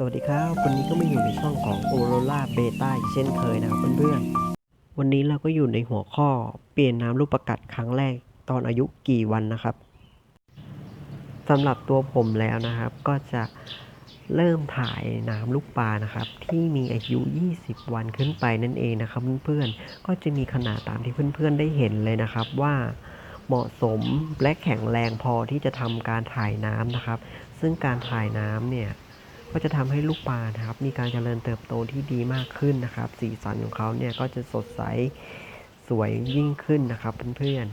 สวัสดีครับ วันนี้ก็มาอยู่ในช่องของ Aurora Beta อีกเช่นเคยนะครับเพื่อนๆ วันนี้เราก็อยู่ในหัวข้อเปลี่ยนน้ำลูกประกัดครั้งแรกตอนอายุกี่วันนะครับสำหรับตัวผมแล้วนะครับ ก็จะเริ่มถ่ายน้ำลูกปลานะครับ ที่มีอายุ 20 วันขึ้นไปนั่นเองนะครับเพื่อนๆ ก็จะมีขนาดตามที่เพื่อนๆ ได้เห็นเลยนะครับว่าเหมาะสมและแข็งแรงพอที่จะทำการถ่ายน้ำนะครับ ซึ่งการถ่ายน้ำเนี่ย ก็จะทำให้ลูกปลานะครับ มีการเจริญเติบโตที่ดีมากขึ้นนะครับ สีสันของเขาเนี่ยก็จะสดใสสวยยิ่งขึ้นนะครับเพื่อน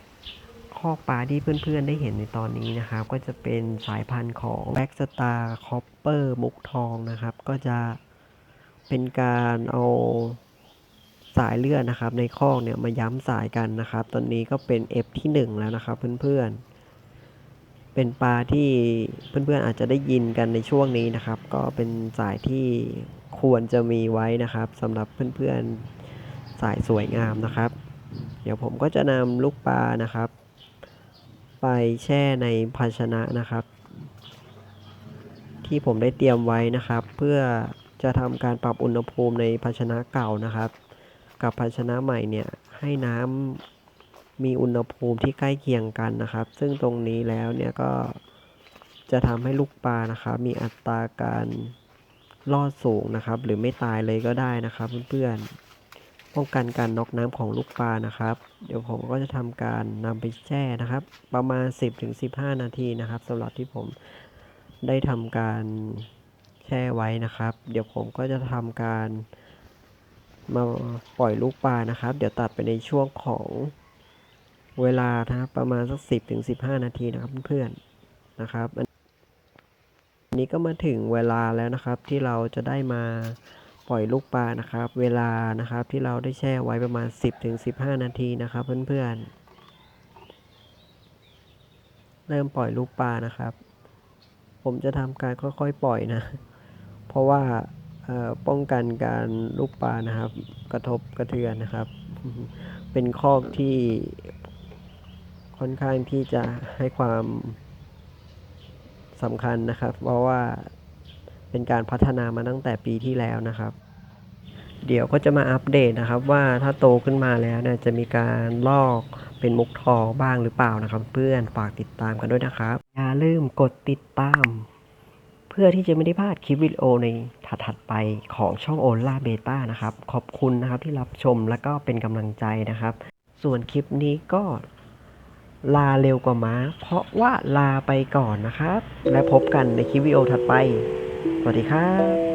ๆคอกปลาที่เพื่อนๆได้เห็นในตอนนี้นะครับ ก็จะเป็นสายพันธุ์ของแบ็กสตาร์คอปเปอร์มุกทองนะครับ ก็จะเป็นการเอาสายเลือดนะครับ ในคอกเนี่ยมาย้ำสายกันนะครับ ตอนนี้ก็เป็น F ที่ 1 แล้วนะครับเพื่อนๆ เป็นปลาที่เพื่อนๆอาจจะได้ยินกันในช่วงนี้นะครับ ก็เป็นสายที่ควรจะมีไว้นะครับสำหรับเพื่อนๆสายสวยงามนะครับ เดี๋ยวผมก็จะนำลูกปลานะครับ ไปแช่ในภาชนะนะครับ ที่ผมได้เตรียมไว้นะครับ เพื่อจะทำการปรับอุณหภูมิในภาชนะเก่านะครับ กับภาชนะใหม่เนี่ยให้น้ำ มีอุณหภูมิที่ใกล้เคียงกันนะครับ ซึ่งตรงนี้แล้วเนี่ยก็จะทำให้ลูกปลานะครับมีอัตราการรอดสูงนะครับ หรือไม่ตายเลยก็ได้นะครับเพื่อนๆป้องกันการน็อกน้ำของลูกปลานะครับ เดี๋ยวผมก็จะทำการนำไปแช่นะครับ ประมาณ 10-15 นาทีนะครับสำหรับที่ผมได้ทำการแช่ไว้นะครับ เดี๋ยวผมก็จะทำการมาปล่อยลูกปลานะครับ เดี๋ยวตัดไปในช่วงของ เวลานะครับประมาณสักสิบถึงสิบห้านาทีนะครับเพื่อนๆนะครับอันนี้ก็มาถึงเวลาแล้วนะครับที่เราจะได้มาปล่อยลูกปลานะครับ เวลานะครับที่เราได้แช่ไว้ประมาณ 10ถึง15 นาทีนะครับเพื่อนๆ เริ่มปล่อยลูกปลานะครับ ผมจะทำการค่อยๆปล่อยนะ เพราะว่าป้องกันการลูกปลานะครับ กระทบกระเทือนนะครับ เป็นคอกที่ ค่อนข้างที่จะให้ความสำคัญนะครับ เพราะว่าเป็นการพัฒนามาตั้งแต่ปีที่แล้วนะครับ เดี๋ยวก็จะมาอัปเดตนะครับ ว่าถ้าโตขึ้นมาแล้วเนี่ยจะมีการลอกเป็นมุกทองบ้างหรือเปล่านะครับ เพื่อนฝากติดตามกันด้วยนะครับ อย่าลืมกดติดตาม เพื่อที่จะไม่ได้พลาดคลิปวิดีโอในถัดๆไปของช่องโอล่าเบต้านะครับ ขอบคุณนะครับที่รับชมและก็เป็นกำลังใจนะครับ ส่วนคลิปนี้ก็ ลาเร็วกว่าม้า เพราะว่าลาไปก่อนนะครับ และพบกันในคลิปวิดีโอถัดไป สวัสดีครับ